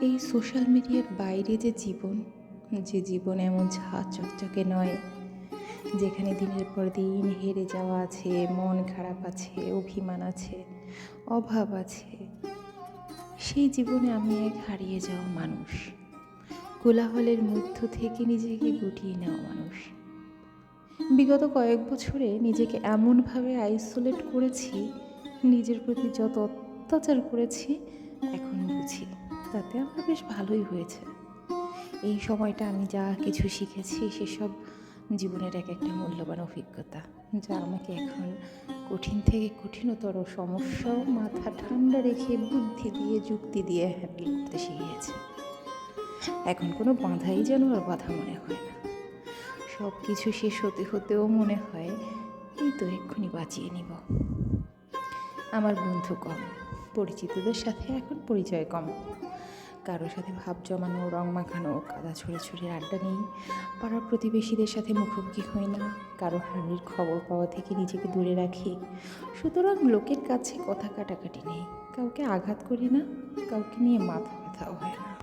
এই সোশ্যাল মিডিয়ার বাইরে যে জীবন যে জীবন এমন ঝা চকচকে নয়, যেখানে দিনের পর দিন হেরে যাওয়া আছে, মন খারাপ আছে, অভিমান আছে, অভাব আছে, সেই জীবনে আমি এক হারিয়ে যাওয়া মানুষ, কোলাহলের মধ্য থেকে নিজেকে গুটিয়ে নেওয়া মানুষ। বিগত কয়েক বছরে নিজেকে এমনভাবে আইসোলেট করেছি, নিজের প্রতি যত অত্যাচার করেছি, এখন বুঝি তাতে আমার বেশ ভালোই হয়েছে। এই সময়টা আমি যা কিছু শিখেছি সেসব জীবনের এক একটা মূল্যবান অভিজ্ঞতা, যা আমাকে এখন কঠিন থেকে কঠিনতর সমস্যাও মাথা ঠান্ডা রেখে বুদ্ধি দিয়ে, যুক্তি দিয়ে হ্যান্ডেল করতে শিখিয়েছে। এখন কোনো বাধাই যেন আর বাধা মনে হয় না। সব কিছু শেষ হতে হতেও মনে হয়, এই তো এক্ষুনি বাঁচিয়ে নিব। আমার বন্ধু কম, পরিচিতদের সাথে এখন পরিচয় কম। কারোর সাথে ভাব জমানো, রং মাখানো, কাদা ছড়ে ছুঁড়ে আড্ডা নেই। পাড়ার প্রতিবেশীদের সাথে মুখোমুখি হই না। কারও হানির খবর পাওয়া থেকে নিজেকে দূরে রাখি। সুতরাং লোকের কাছে কথা কাটাকাটি নেই। কাউকে আঘাত করি না। কাউকে নিয়ে মাথা ব্যথাও হয় না।